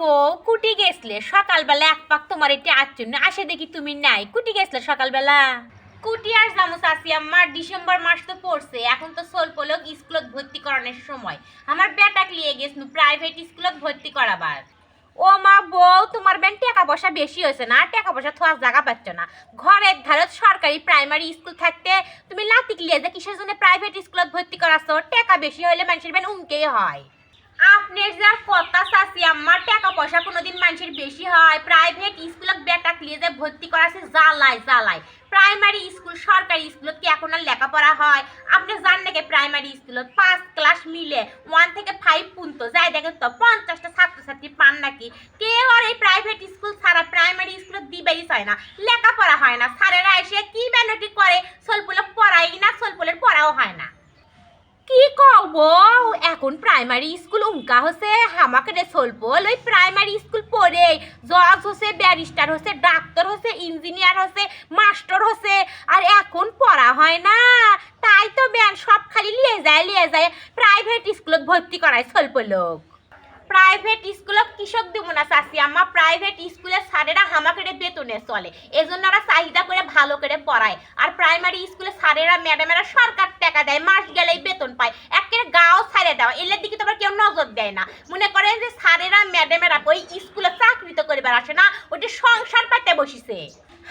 বউ কুটি গেছলে সকালবেলা এক পাক তোমার এটি আচ্ছন্ন আসে দেখি তুমি নাই। কুটি গেছলে সকালবেলা? কুটি আর জামু চাচি আমার ডিসেম্বর মাস তো পড়ছে। এখন তো সোল পলক স্কুলত ভর্তি করানোর সময়। আমার বেটাক লিয়ে গেছনু প্রাইভেট স্কুলত ভর্তি করাবার। ও মা বউ তোমার বেন টাকা পয়সা বেশি হয়েছে না? টাকা পয়সা থোয়ার জায়গা পাচ্ছ না। ঘরের ধারত সরকারি প্রাইমারি স্কুল থাকতে তুমি লাতিক লিয়ে যে কিসের জন্য প্রাইভেট স্কুলত ভর্তি করাছো টাকা বেশি হলে মানুষের বেন উনকেই হয়। আপনার যা কথা চাচি আমার টাকা পয়সা কোনোদিন মানুষের বেশি হয় প্রাইভেট স্কুলত বেটা লিয়ে যে ভর্তি করাছে, জ্বালায় জ্বালায়। প্রাইমারি স্কুল সরকারি স্কুলত কি এখন আর লেখাপড়া হয়? আপনি জান নাকি প্রাইমারি স্কুলত পাঁচ ক্লাস মিলে ওয়ান থেকে ফাইভ পর্যন্ত যাই দেখেন তো, পঞ্চাশটা ছাত্রছাত্রী পান নাকি? কেউ আর এই প্রাইভেট স্কুল ছাড়া প্রাইমারি স্কুলত দিবেই চায় না, লেখাপড়া হয় না। স্যারেরা এসে কি বেনটি করে? সলপুলে পড়াই না, সলপুলের পড়াও হয় না। কি কব এখন প্রাইমারি স্কুল উঙ্কা হচ্ছে হামাকে চলবল ওই প্রাইমারি স্কুল পড়ে জজ হচ্ছে ব্যারিস্টার হচ্ছে ডাক্তার হচ্ছে ইঞ্জিনিয়ার হচ্ছে মাস্টার হচ্ছে আর এখন পড়া হয় না। তাই তো ব্যান সব খালি লিয়ে যায় লিয়ে যায়। প্রাইভেট স্কুলত ভর্তি করায় চলব লোক। প্রাইভেট স্কুলত কৃষক দিব না চাষি আমার প্রাইভেট স্কুলের স্যারেরা হামাকেরে বেতনে চলে। এজন্য ওরা চাহিদা করে ভালো করে পড়ায়। আর প্রাইমারি স্কুলের স্যারেরা ম্যাডামেরা সরকার টাকা দেয়, মাস গেলেই বেতন পায়। একের গাও ছাড়ে দেওয়া, এলের দিকে তো আবার কেউ নজর দেয় না। মনে করেন যে স্যারেরা, ম্যাডামেরা ওই স্কুলে চাকরি তো করে বেড়াসে না ওটা সংসার পাতে বসিছে।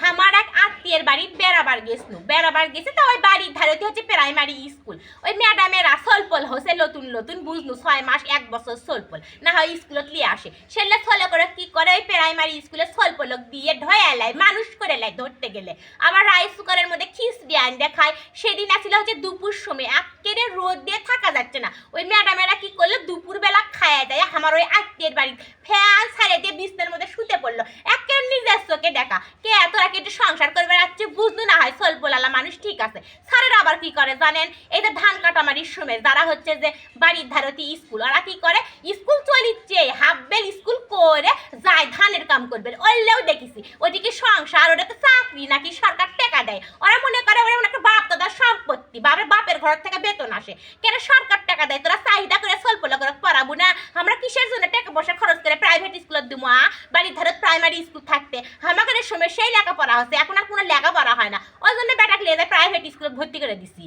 আমার এক আত্মীয়ের বাড়ি বেড়াবার গেছিল। বেড়াবার গেছে তো ওই বাড়ির ধারে হচ্ছে প্রাইমারি স্কুল। ওই ম্যাডামেরা সলপল হচ্ছে নতুন নতুন বুঝলু ছয় মাস, এক বছর সলপল। না হয় স্কুলত লিয়ে আসে। সেলে ছলে করে কি করে? ওই প্রাইমারি স্কুলে সলপলক দিয়ে ঢয়া লাই। মানুষ লাই ধরতে গেলে। আবার রাইস কুকারের মধ্যে খিচড়ি আন দেখায় সেদিন আসলে হচ্ছে দুপুর সময়। একেবারে রোদ দিয়ে থাকা যাচ্ছে না। ওই ম্যাডামেরা কি করল? দুপুরবেলা খায়া দেয় আমার ওই আত্মীয়ের বাড়ি ফ্যান ছাড়ে দিয়ে বিছনার মধ্যে শুতে পড়ল। একের চোখে দেখা। কে তোরা কি একটু সংসার করবে রাখছে বুঝলো না হয় সল বলালা মানুষ ঠিক আছে। স্যারেরা আবার কি করে জানেন? এই যে ধান কাটামারির সময় যারা হচ্ছে যে বাড়ির ধারতি স্কুল, ওরা কি করে? স্কুল চলিচ্ছে। হাফ বেল স্কুল করে যায় ধানের কাম করবে। ওইলেও দেখেছি। ওইদিকে সংসার ওটা তো চাকরি নাকি সরকার টাকা দেয়? ওরা মনে করে ওরা মনে বাপ দাদার সম্পত্তি, বাপের বাপের ঘর থেকে বেতন আসে। কেন সরকার টাকা দেয়? তোরা চাহিদা করে স্বল্প করে পড়াবো না? আমরা কিসের জন্য টাকা পয়সা খরচ করে প্রাইভেট স্কুলত দিব বাড়ির ধারে প্রাইমারি স্কুল থাকতে। আমাদের সময় সেই লেখাপড়া হচ্ছে, এখন আর কোনো লেখাপড়া হয় না। ওই জন্য বেটাকে যায় প্রাইভেট স্কুলে ভর্তি করে দিছি।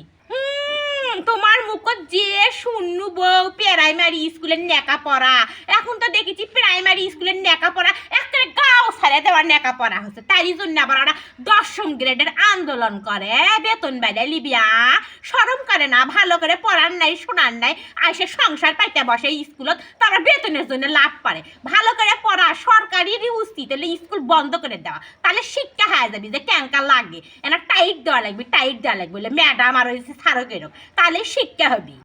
তোমার মুখত যে শুনু বউ প্রাইমারি স্কুলের নেকা পড়া এখন তো দেখেছি প্রাইমারি স্কুলের লেখাপড়া একটা গাও ছাড়ে দেওয়ার লেখাপড়া হচ্ছে। তারই জন্য আবার ওরা দশম গ্রেডের আন্দোলন করে। বেতন বেড়ে লিবিয়া। সরম করে না, ভালো করে পড়ার নাই, শোনার নাই আইসে সংসার পাইতে বসে স্কুলত তারা বেতনের জন্য লাভ পারে ভালো করে পড়া, সরকারি উচিত হলে স্কুল বন্ধ করে দেওয়া। তাহলে শিক্ষা হয়ে যাবি যে ক্যাঙ্কা লাগে? এনা টাইট দেওয়া লাগবে টাইট দেওয়া লাগবে বলে ম্যাডাম আর ওই স্যারকেরও তাহলে শিক্ষা হবি।